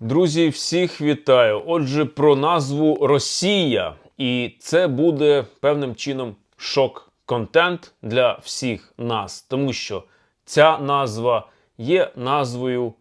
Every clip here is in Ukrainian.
Друзі, всіх вітаю. Отже, про назву Росія. І це буде певним чином шок-контент для всіх нас, тому що ця назва є назвою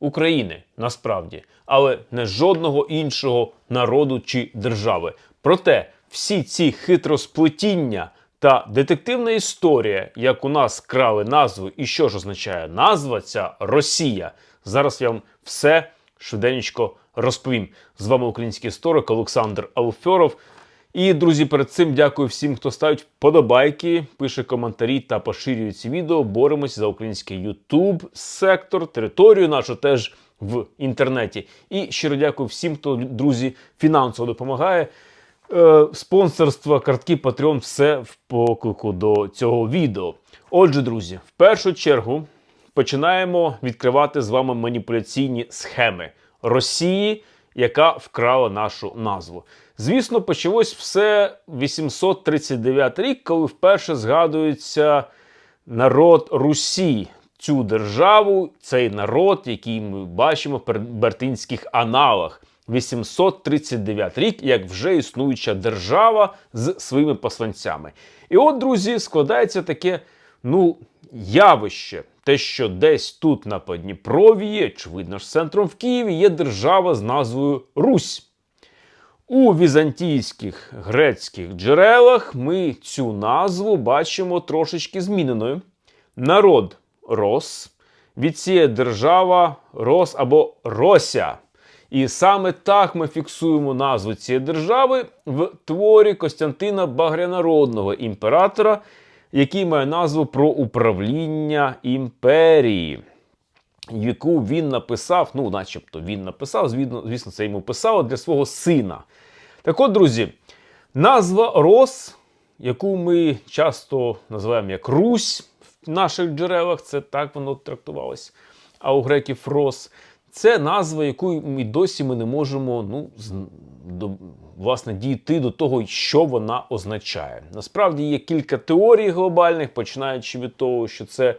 України насправді, але не жодного іншого народу чи держави. Проте всі ці хитросплетіння та детективна історія, як у нас крали назву, і що ж означає назва ця Росія. Зараз я вам все швиденько розповім. З вами український історик Олександр Алфьоров. І, друзі, перед цим дякую всім, хто ставить вподобайки, пише коментарі та поширює ці відео. Боремось за український YouTube сектор, територію нашу теж в інтернеті. І щиро дякую всім, хто, друзі, фінансово допомагає. Е, спонсорство, картки Patreon, все в поклику до цього відео. Отже, друзі, в першу чергу починаємо відкривати з вами маніпуляційні схеми Росії, яка вкрала нашу назву. Звісно, почалось все 839 рік, коли вперше згадується народ Русі, цю державу, цей народ, який ми бачимо в бертинських аналах. 839 рік, як вже існуюча держава з своїми посланцями. І от, друзі, складається таке ну, явище. Те, що десь тут на Подніпров'ї, очевидно ж, центром в Києві, є держава з назвою Русь. У візантійських грецьких джерелах ми цю назву бачимо трошечки зміненою. Народ Рос, від цієї держава Рос або Рося. І саме так ми фіксуємо назву цієї держави в творі Костянтина Багрянародного імператора, який має назву про управління імперії, яку він написав, ну, начебто він написав, звісно, це йому писало для свого сина. Так от, друзі, назва Рос, яку ми часто називаємо як Русь в наших джерелах, це так воно трактувалось, а у греків Рос. Це назва, яку ми досі ми не можемо ну, власне, дійти до того, що вона означає. Насправді є кілька теорій глобальних, починаючи від того, що це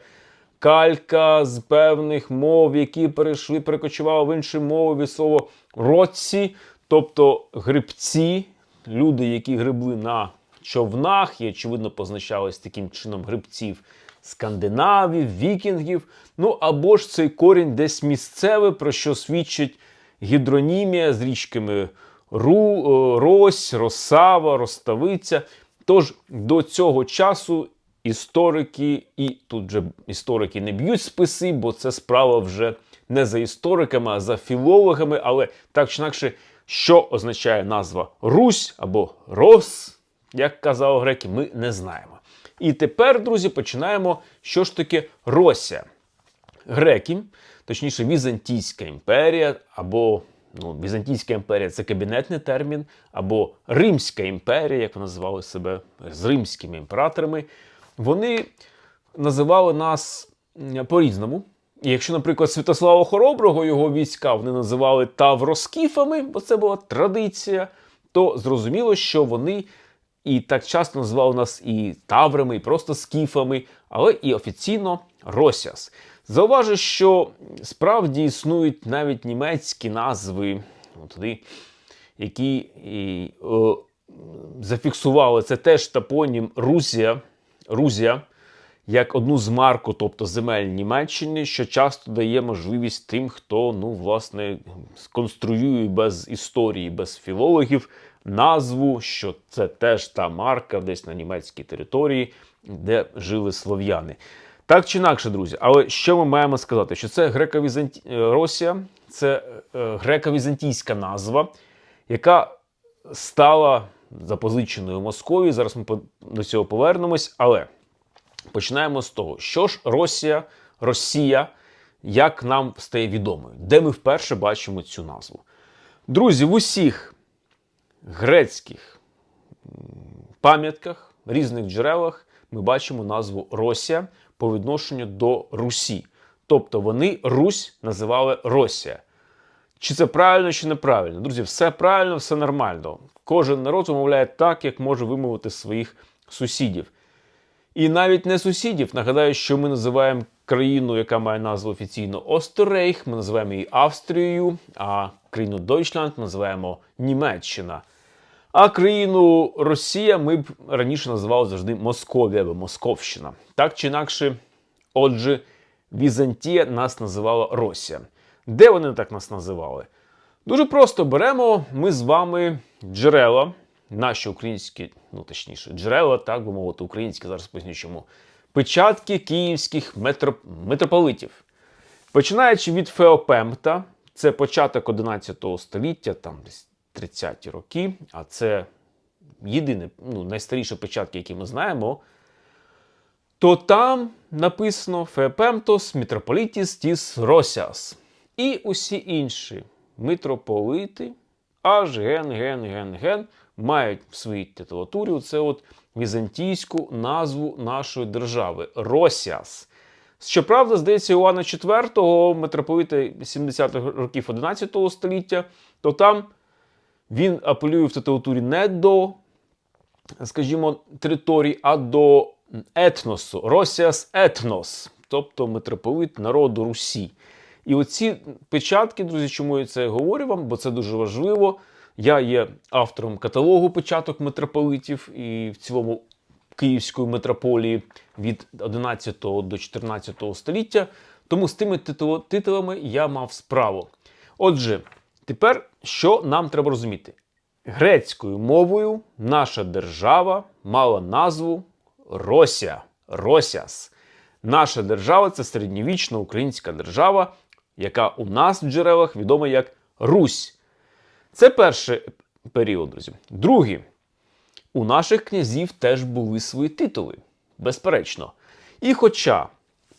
калька з певних мов, які перейшли, перекочували в інші мови від слова родці, тобто грибці, люди, які грибли на човнах, і, очевидно, позначались таким чином грибців скандинавів, вікінгів. Ну або ж цей корінь десь місцевий, про що свідчить гідронімія з річками Ру, е, Рось, Росава, Роставиця. Тож до цього часу історики, і тут вже історики не б'ють списи, бо це справа вже не за істориками, а за філологами. Але так чи інакше, що означає назва Русь або Рос, як казали греки, ми не знаємо. І тепер, друзі, починаємо, що ж таке Росія. Греки, точніше, Візантійська імперія, або ну, Візантійська імперія це кабінетний термін, або Римська імперія, як вони називали себе з римськими імператорами. Вони називали нас по-різному. І якщо, наприклад, Святослава Хороброго його війська вони називали тавроскіфами, бо це була традиція, то зрозуміло, що вони і так часто називали нас і таврами, і просто скіфами, але і офіційно Росіас. Зауважу, що справді існують навіть німецькі назви, туди, які і, о, зафіксували це теж топонім Рузія, Рузія, як одну з марку, тобто земель Німеччини, що часто дає можливість тим, хто ну, власне, сконструює без історії, без філологів назву, що це теж та марка десь на німецькій території, де жили слов'яни. Так чи інакше, друзі, але що ми маємо сказати? Що це греко-візанті... Е, Росія, це е, греко-візантійська назва, яка стала запозиченою Московії. Зараз ми до цього повернемось. Але починаємо з того, що ж Росія, Росія, як нам стає відомою, де ми вперше бачимо цю назву. Друзі, в усіх грецьких пам'ятках, різних джерелах ми бачимо назву Росія по відношенню до Русі. Тобто вони Русь називали Росія. Чи це правильно, чи неправильно? Друзі, все правильно, все нормально. Кожен народ вимовляє так, як може вимовити своїх сусідів. І навіть не сусідів. Нагадаю, що ми називаємо країну, яка має назву офіційно Остерейх, ми називаємо її Австрією, а країну Дойчланд ми називаємо Німеччина. А країну Росія ми б раніше називали завжди Московія або Московщина. Так чи інакше, отже, Візантія нас називала Росія. Де вони так нас називали? Дуже просто беремо ми з вами джерела, наші українські, ну точніше, джерела, так би мовити, українські, зараз поясню чому. Печатки київських метроп... митрополитів. Починаючи від Феопемта, це початок 11 століття, там десь 30-ті роки, а це єдине, ну, найстаріші печатки, які ми знаємо, то там написано Феопемтос митрополітіс тіс Росіас. І усі інші митрополити, аж ген, ген, ген, ген, мають в своїй титулатурі це от візантійську назву нашої держави Росіас. Щоправда, здається, Іоанна IV, митрополита 70-х років 11 століття, то там він апелює в титулатурі не до, скажімо, територій, а до етносу. Росіас етнос, тобто митрополит народу Русі. І оці печатки, друзі, чому я це говорю вам, бо це дуже важливо. Я є автором каталогу печаток митрополитів і в цілому Київської митрополії від 11 до 14 століття. Тому з тими титулами я мав справу. Отже, тепер що нам треба розуміти? Грецькою мовою наша держава мала назву Росія. Росіас. Наша держава це середньовічна українська держава, яка у нас в джерелах відома як Русь. Це перший період, друзі. Другий. У наших князів теж були свої титули, безперечно. І хоча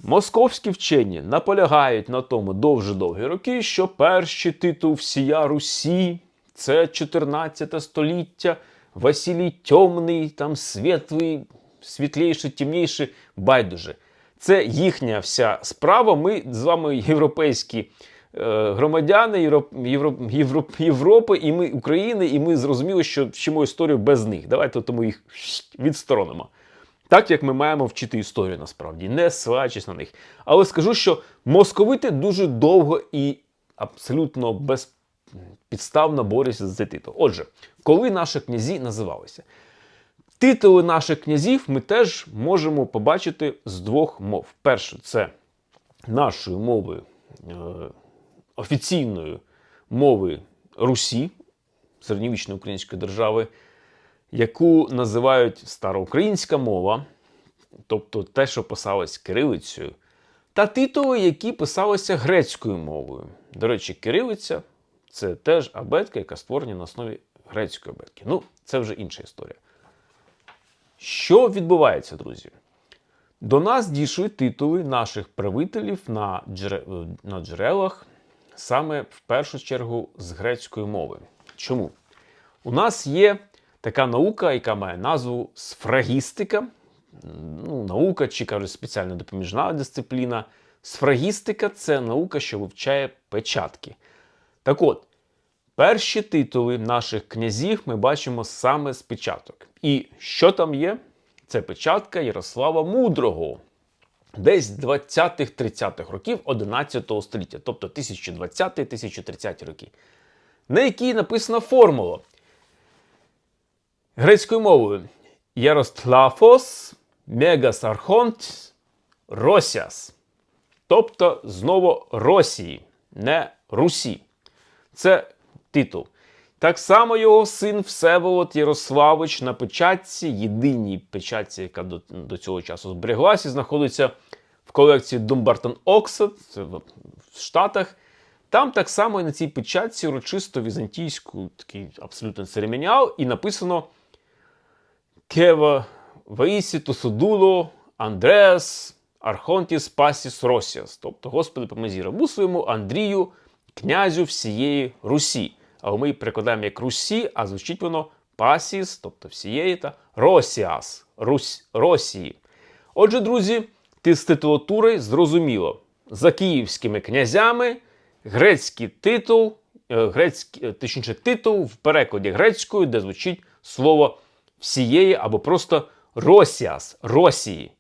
московські вчені наполягають на тому дуже довгі роки, що перший титул всія Русі це 14 століття, Василій Тьомний, там світлий, світліший, темніший, байдуже. Це їхня вся справа. Ми з вами європейські е, громадяни Європ, Європ, Європ, Європи, і ми України, і ми зрозуміли, що вчимо історію без них. Давайте тому їх відсторонимо. Так як ми маємо вчити історію насправді, не ссилаючись на них. Але скажу, що московити дуже довго і абсолютно безпідставно борються за цей титул. Отже, коли наші князі називалися? Титули наших князів ми теж можемо побачити з двох мов. Перше, це нашою мовою, е, офіційною мовою Русі, середньовічної української держави, яку називають староукраїнська мова, тобто те, що писалось кирилицею, та титули, які писалися грецькою мовою. До речі, кирилиця це теж абетка, яка створена на основі грецької абетки. Ну, це вже інша історія. Що відбувається, друзі? До нас дійшли титули наших правителів на, джере- на джерелах саме в першу чергу з грецької мови. Чому? У нас є така наука, яка має назву сфрагістика. Ну, наука чи кажуть спеціальна допоміжна дисципліна. Сфрагістика це наука, що вивчає печатки. Так от, Перші титули наших князів ми бачимо саме з печаток. І що там є? Це печатка Ярослава Мудрого. Десь 20-30-х років 11 століття, тобто 1020-1030 роки, на якій написана формула грецькою мовою Ярослафос Мегас Архонт. Тобто знову Росії, не Русі. Це титул. Так само його син Всеволод Ярославич на печатці, єдиній печатці, яка до, до цього часу збереглася, знаходиться в колекції Dumbarton Oxford, в Штатах. Там так само і на цій печатці урочисто візантійську такий абсолютно церемоніал, і написано Кева Ваїсі Тусудуло Андреас Архонтіс Пасіс Росіас. Тобто, Господи, помозі рабу своєму Андрію, князю всієї Русі. Але ми перекладаємо як Русі, а звучить воно Пасіс, тобто всієї та Росіас, Русь, Росії. Отже, друзі, ти з титулатури зрозуміло. За київськими князями грецький титул, е, грецький, е, точніше, титул в перекладі грецькою, де звучить слово всієї або просто Росіас, Росії.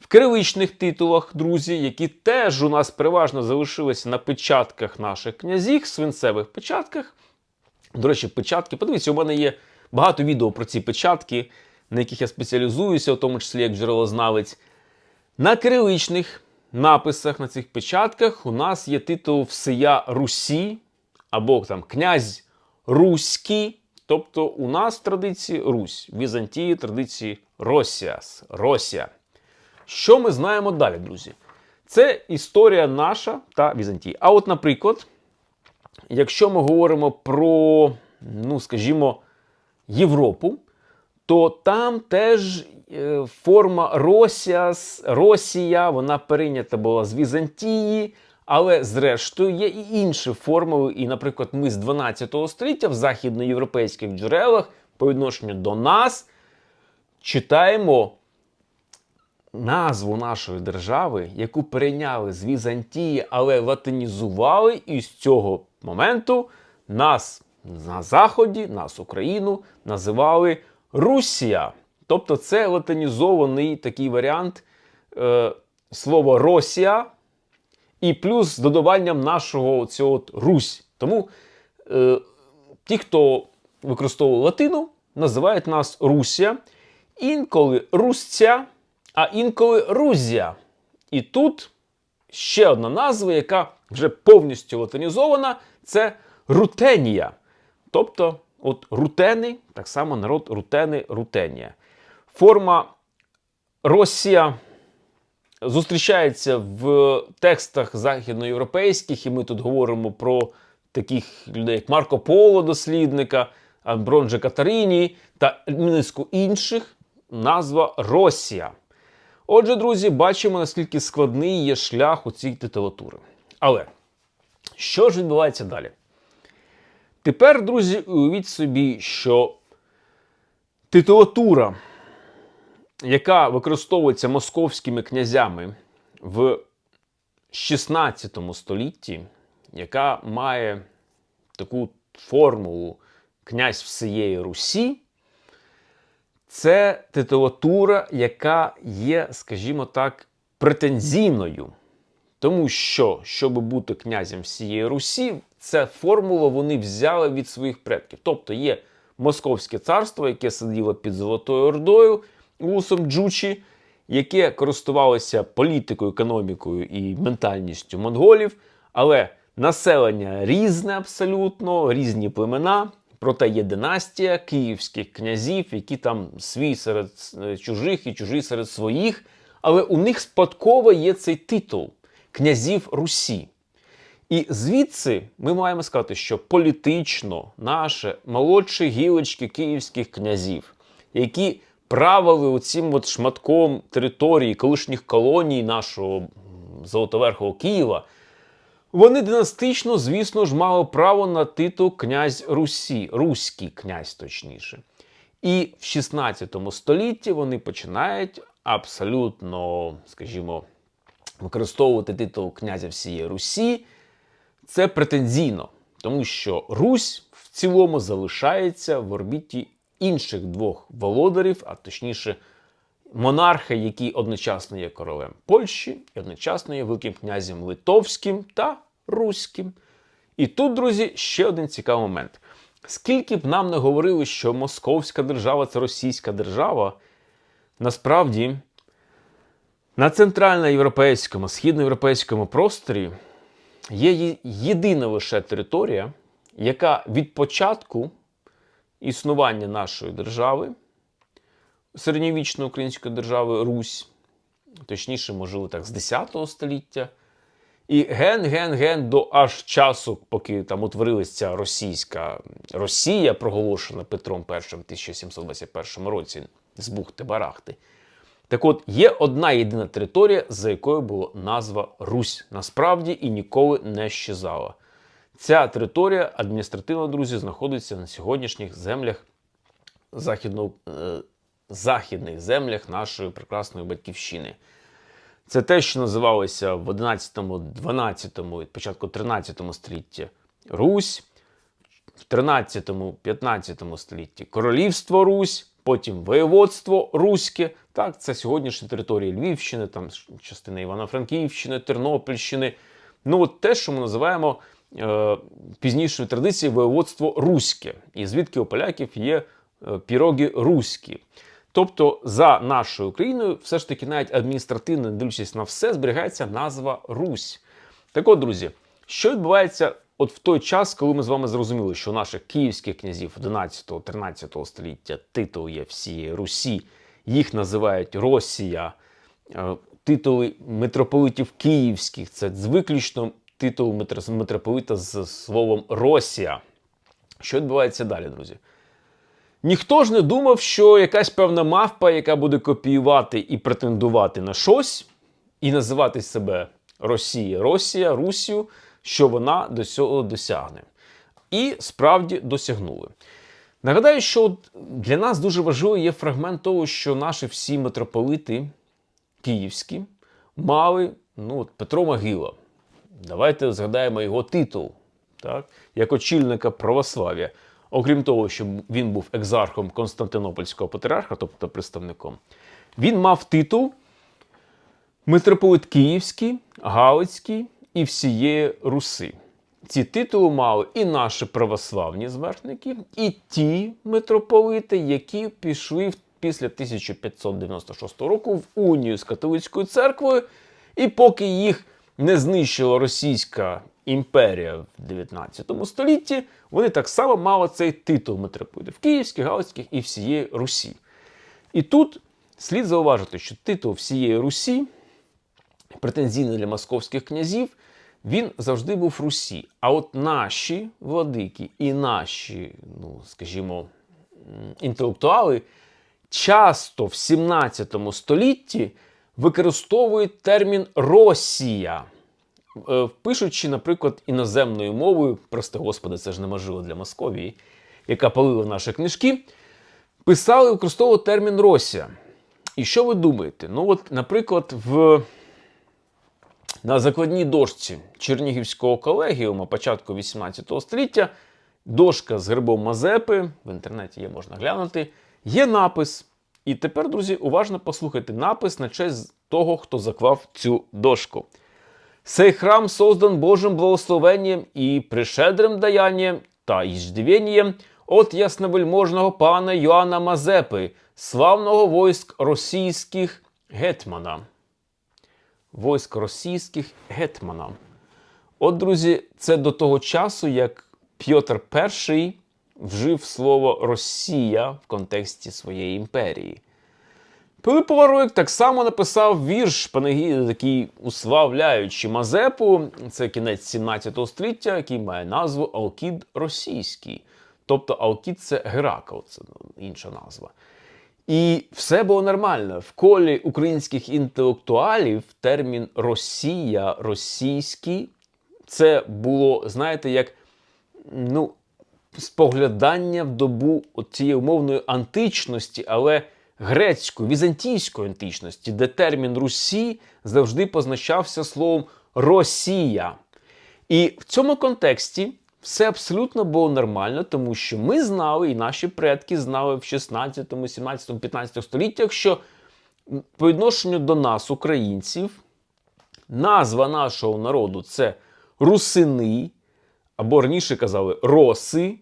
В кириличних титулах, друзі, які теж у нас переважно залишилися на печатках наших князів, свинцевих печатках. До речі, печатки. Подивіться, у мене є багато відео про ці печатки, на яких я спеціалізуюся, у тому числі як джерелознавець. На кириличних написах на цих печатках у нас є титул Всея Русі або там князь Руський. Тобто у нас традиції Русь, в Візантії традиції Росіас, Росія. Що ми знаємо далі, друзі? Це історія наша та Візантії. А от, наприклад, якщо ми говоримо про, ну, скажімо, Європу, то там теж е, форма Росіас, Росія, вона перейнята була з Візантії, але зрештою є і інші формули. І, наприклад, ми з 12 століття в західноєвропейських джерелах по відношенню до нас читаємо назву нашої держави, яку перейняли з Візантії, але латинізували, і з цього моменту нас на Заході, нас Україну, називали Русія. Тобто це латинізований такий варіант е, слова Росія і плюс з додаванням нашого цього от Русь. Тому е, ті, хто використовує латину, називають нас Русія, інколи Русця, а інколи Рузія. І тут ще одна назва, яка вже повністю латинізована, це Рутенія. Тобто, от рутени, так само народ рутени, рутенія. Форма Росія зустрічається в текстах західноєвропейських, і ми тут говоримо про таких людей, як Марко Поло, дослідника, Бронже Катаріні та низку інших. Назва Росія. Отже, друзі, бачимо, наскільки складний є шлях у цій титулатури. Але що ж відбувається далі? Тепер, друзі, уявіть собі, що титулатура, яка використовується московськими князями в 16 столітті, яка має таку формулу князь всієї Русі, це титулатура, яка є, скажімо так, претензійною. Тому що, щоб бути князем всієї Русі, ця формула вони взяли від своїх предків. Тобто є Московське царство, яке сиділо під Золотою Ордою Усом Джучі, яке користувалося політикою, економікою і ментальністю монголів, але населення різне абсолютно, різні племена. Проте є династія київських князів, які там свій серед е, чужих і чужі серед своїх. Але у них спадково є цей титул князів Русі. І звідси ми маємо сказати, що політично наші молодші гілочки київських князів, які правили оцим от шматком території колишніх колоній нашого Золотоверхого Києва, вони династично, звісно ж, мали право на титул князь Русі, руський князь точніше. І в 16 столітті вони починають абсолютно, скажімо, використовувати титул князя всієї Русі. Це претензійно, тому що Русь в цілому залишається в орбіті інших двох володарів, а точніше, монарха, який одночасно є королем Польщі і одночасно є великим князем Литовським та Руським. І тут, друзі, ще один цікавий момент. Скільки б нам не говорили, що Московська держава це російська держава, насправді на центральноєвропейському, східноєвропейському просторі є єдина лише територія, яка від початку існування нашої держави, середньовічної української держави Русь, точніше, можливо, так, з 10 століття. І ген-ген-ген до аж часу, поки там утворилася ця російська Росія, проголошена Петром І в 1721 році з Бухти Барахти. Так от, є одна єдина територія, за якою була назва Русь. Насправді і ніколи не щезала. Ця територія адміністративно, друзі, знаходиться на сьогоднішніх землях західно, е, західних землях нашої прекрасної батьківщини. Це те, що називалося в 11, 12, і початку 13 століття Русь, в 13, 15 столітті Королівство Русь, потім воєводство Руське, Так, це сьогоднішні території Львівщини, там частина Івано-Франківщини, Тернопільщини. Ну, от те, що ми називаємо е, пізнішою традицією воєводство руське, і звідки у поляків є е, піроги руські. Тобто, за нашою Україною, все ж таки, навіть адміністративно, не дивлячись на все, зберігається назва Русь. Так от, друзі, що відбувається от в той час, коли ми з вами зрозуміли, що наших київських князів 11-13 століття титул є всієї Русі, їх називають Росія, е, титули митрополитів київських це виключно титул митрополита з словом Росія. Що відбувається далі, друзі? Ніхто ж не думав, що якась певна мавпа, яка буде копіювати і претендувати на щось, і називати себе Росія, Росія, Русію, що вона до цього досягне. І справді досягнули. Нагадаю, що для нас дуже важливий є фрагмент того, що наші всі митрополити київські мали ну, от Петро Могила. Давайте згадаємо його титул, так, як очільника православ'я. Окрім того, що він був екзархом Константинопольського патріарха, тобто представником, він мав титул митрополит Київський, Галицький і всієї Руси. Ці титули мали і наші православні зверхники, і ті митрополити, які пішли після 1596 року в унію з католицькою церквою, і поки їх не знищила Російська імперія в 19 столітті, вони так само мали цей титул митрополитів Київських, Галицьких і всієї Русі. І тут слід зауважити, що титул всієї Русі претензійний для московських князів, він завжди був Русі. А от наші владики і наші, ну скажімо, інтелектуали часто в 17 столітті використовують термін Росія. Е, Пишучи, наприклад, іноземною мовою, прости господи, це ж неможливо для Московії, яка палила наші книжки, писали, використовували термін Росія. І що ви думаєте? Ну, от, наприклад, в на закладній дошці Чернігівського колегіуму початку 18 століття дошка з гербом Мазепи, в інтернеті є можна глянути, є напис. І тепер, друзі, уважно послухайте напис на честь того, хто заклав цю дошку. Сей храм создан Божим благословенням і пришедрим даянням та іздивенням от ясновельможного пана Йоанна Мазепи, славного войск російських гетьмана войск російських гетьмана. От, друзі, це до того часу, як Пьотр І вжив слово Росія в контексті своєї імперії. Пилип Повароїк так само написав вірш панегіди, такий уславляючи Мазепу. Це кінець 17 століття, який має назву Алкід Російський. Тобто Алкід це Геракл, це інша назва. І все було нормально. В колі українських інтелектуалів термін Росія, російський це було, знаєте, як ну, споглядання в добу цієї умовної античності, але грецької, візантійської античності, де термін Русі завжди позначався словом Росія. І в цьому контексті все абсолютно було нормально, тому що ми знали, і наші предки знали в 16, 17, 15 століттях, що по відношенню до нас, українців, назва нашого народу це русини, або раніше казали роси,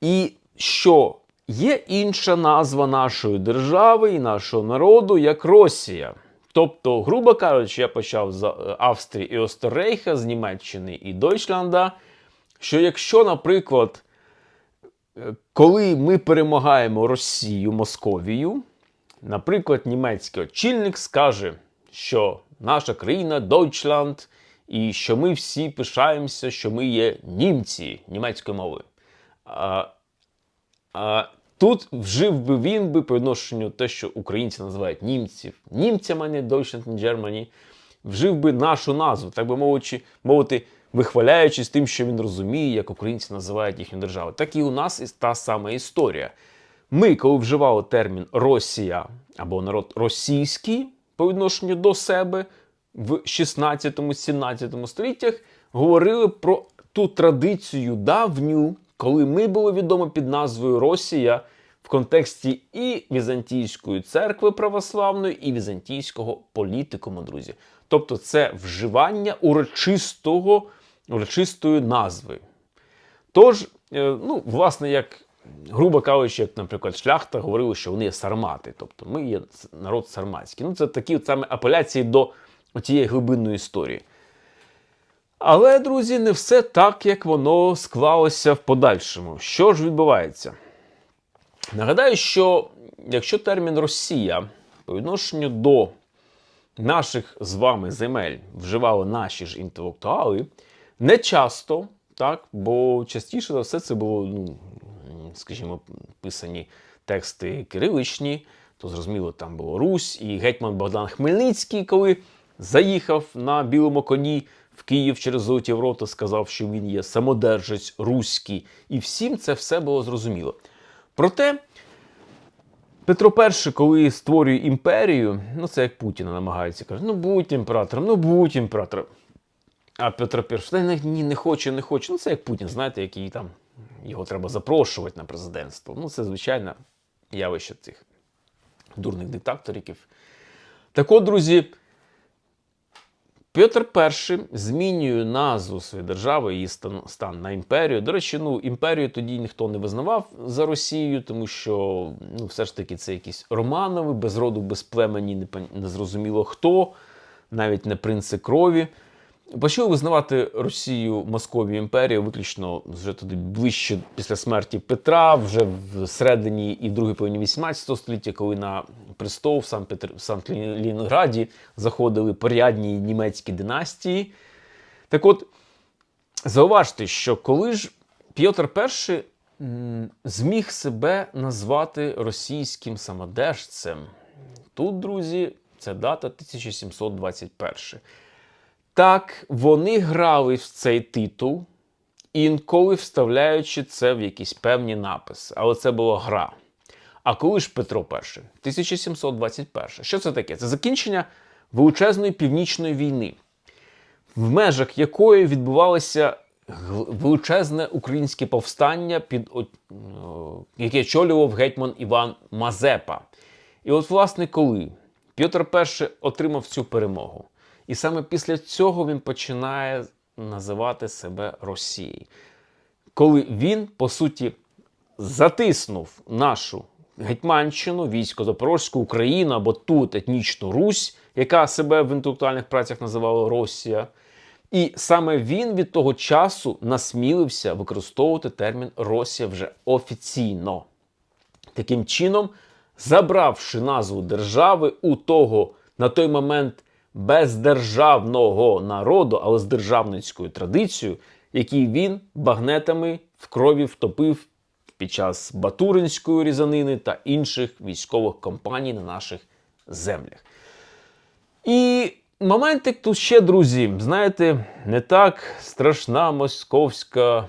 і що є інша назва нашої держави і нашого народу як Росія. Тобто, грубо кажучи, я почав з е, Австрії і Остеррейха, з Німеччини і Дойчланда, що якщо, наприклад, е, коли ми перемагаємо Росію, Московію, наприклад, німецький очільник скаже, що наша країна Дойчланд, і що ми всі пишаємося, що ми є німці німецької мови. А, а, тут вжив би він би по відношенню те, що українці називають німців німцями, не Deutschland and Germany, вжив би нашу назву, так би мовити, мовити, вихваляючись тим, що він розуміє, як українці називають їхню державу. Так і у нас і та сама історія. Ми, коли вживали термін Росія або народ російський по відношенню до себе в 16-17 століттях, говорили про ту традицію давню, коли ми були відомі під назвою Росія в контексті і Візантійської церкви православної, і візантійського політикуму, друзі. Тобто, це вживання урочистого, урочистої назви. Тож, е, ну, власне, як, грубо кажучи, як, наприклад, шляхта говорили, що вони є сармати, тобто ми є народ сарматський. Ну, це такі саме апеляції до тієї глибинної історії. Але, друзі, не все так, як воно склалося в подальшому. Що ж відбувається? Нагадаю, що якщо термін Росія по відношенню до наших з вами земель вживали наші ж інтелектуали, не часто, так, бо частіше за все це було, ну, скажімо, писані тексти кириличні, то зрозуміло, там було Русь, і гетьман Богдан Хмельницький, коли заїхав на білому коні в Київ через Золоті Ворота, сказав, що він є самодержець руський, і всім це все було зрозуміло. Проте. Петро І, коли створює імперію, ну це як Путіна намагається каже, ну будь імператором, ну будь імператором. А Петро І, ні, не хоче, не хоче. Ну це як Путін, знаєте, який там його треба запрошувати на президентство. Ну, це звичайне явище цих дурних диктаторів. Так от, друзі, Петр І змінює назву своєї держави, її стан, стан на імперію. До речі, ну імперію тоді ніхто не визнавав за Росією, тому що ну, все ж таки це якісь Романови, без роду, без племені, не, не зрозуміло хто, навіть не принци крові. Почали визнавати Росію Московію імперію виключно вже туди ближче після смерті Петра, вже в середині і другій половині 18 століття, коли на престол в Санкт Санкт заходили порядні німецькі династії. Так от, зауважте, що коли ж П'єтр І зміг себе назвати російським самодержцем, тут, друзі, це дата 1721. Так, вони грали в цей титул, інколи вставляючи це в якісь певні написи. Але це була гра. А коли ж Петро І? 1721. Що це таке? Це закінчення величезної північної війни, в межах якої відбувалося величезне українське повстання, під, яке очолював гетьман Іван Мазепа. І от, власне, коли Петр І отримав цю перемогу. І саме після цього він починає називати себе Росією. Коли він, по суті, затиснув нашу Гетьманщину, військо Запорозьку, Україну або тут етнічну Русь, яка себе в інтелектуальних працях називала Росія. І саме він від того часу насмілився використовувати термін Росія вже офіційно. Таким чином, забравши назву держави у того на той момент бездержавного народу, але з державницькою традицією, який він багнетами в крові втопив під час Батуринської різанини та інших військових кампаній на наших землях. І моментик тут ще, друзі, знаєте, не так страшна московська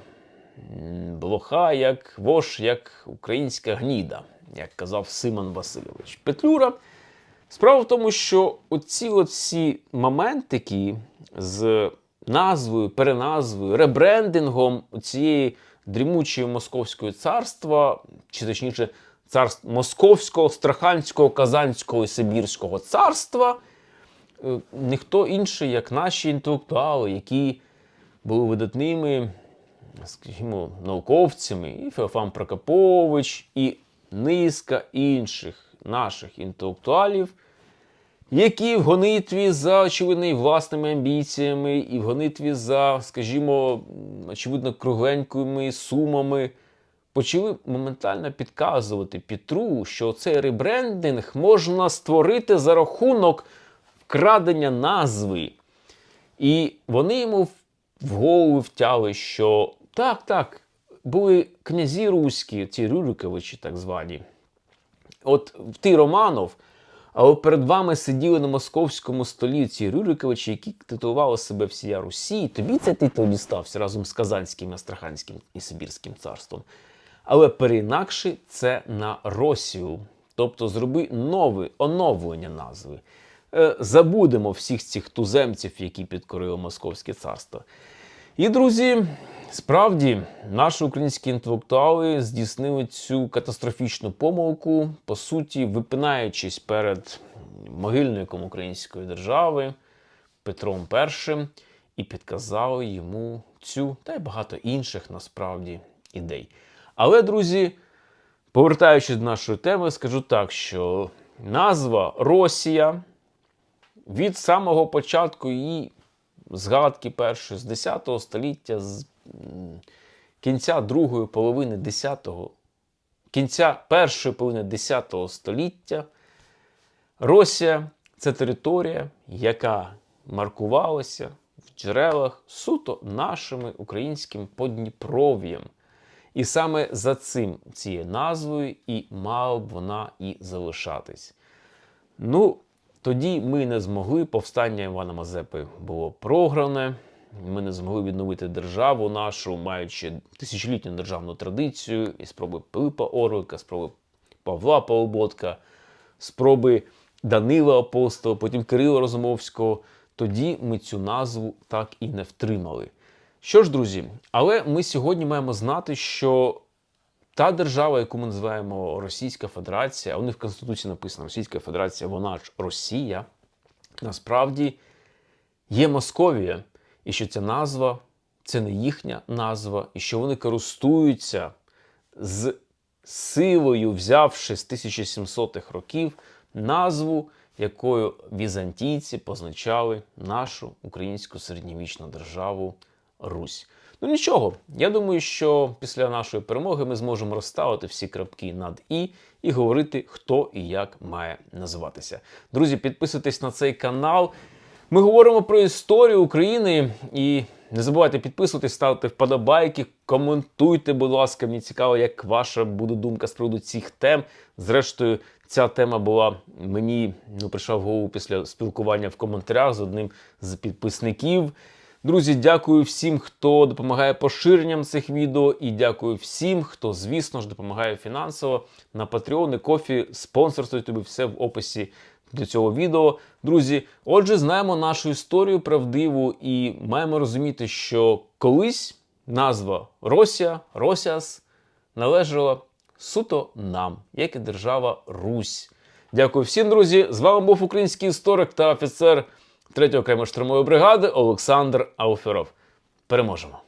блоха, як вож, як українська гніда, як казав Симон Васильович Петлюра. Справа в тому, що оці оці моментики з назвою, переназвою, ребрендингом цієї дрімучої московської царства, чи точніше, царств Московського, Страханського, Казанського і Сибірського царства, е, ніхто інший, як наші інтелектуали, які були видатними, скажімо, науковцями, і Феофан Прокопович, і низка інших наших інтелектуалів які в гонитві за очевидно, власними амбіціями, і в гонитві за, скажімо, очевидно, кругленькими сумами, почали моментально підказувати Петру, що цей ребрендинг можна створити за рахунок вкрадення назви. І вони йому в голову втяли, що так, так, були князі руські, ці Рюриковичі так звані. От ти Романов. Але перед вами сиділи на московському столі Рюриковичі, які титулували себе всія Русі. Тобі цей титул дістався разом з Казанським, Астраханським і Сибірським царством. Але переінакши це на Росію. Тобто зроби нове оновлення назви. Е, забудемо всіх цих туземців, які підкорили Московське царство. І, друзі, справді, наші українські інтелектуали здійснили цю катастрофічну помилку, по суті, випинаючись перед могильником української держави Петром І і підказали йому цю та й багато інших насправді ідей. Але, друзі, повертаючись до нашої теми, скажу так, що назва Росія від самого початку її згадки першої з 10 століття, з кінця другої половини 10 кінця першої половини 10 століття, Росія це територія, яка маркувалася в джерелах суто нашими українським Подніпров'ям. І саме за цим цією назвою і мала б вона і залишатись. Ну, тоді ми не змогли. Повстання Івана Мазепи було програне. Ми не змогли відновити державу нашу, маючи тисячолітню державну традицію, і спроби Пилипа Орлика, спроби Павла Полуботка, спроби Данила Апостола, потім Кирила Розумовського. Тоді ми цю назву так і не втримали. Що ж, друзі, але ми сьогодні маємо знати, що та держава, яку ми називаємо Російська Федерація, у них в Конституції написано Російська Федерація, вона ж Росія, насправді є Московія, і що ця назва це не їхня назва, і що вони користуються з силою, взявши з 1700-х років назву, якою візантійці позначали нашу українську середньовічну державу Русь. Ну нічого, я думаю, що після нашої перемоги ми зможемо розставити всі крапки над і і говорити, хто і як має називатися. Друзі, підписуйтесь на цей канал. Ми говоримо про історію України і не забувайте підписуватись, ставити вподобайки, коментуйте, будь ласка. Мені цікаво, як ваша буде думка з приводу цих тем. Зрештою, ця тема була мені ну, прийшла в голову після спілкування в коментарях з одним з підписників. Друзі, дякую всім, хто допомагає поширенням цих відео, і дякую всім, хто, звісно ж, допомагає фінансово на Patreon, кофі, спонсорство тобі все в описі до цього відео. Друзі, отже, знаємо нашу історію правдиву і маємо розуміти, що колись назва Росія, Росіас належала суто нам, як і держава Русь. Дякую всім, друзі. З вами був український історик та офіцер 3 окремої штурмової бригади Олександр Ауферов. Переможемо!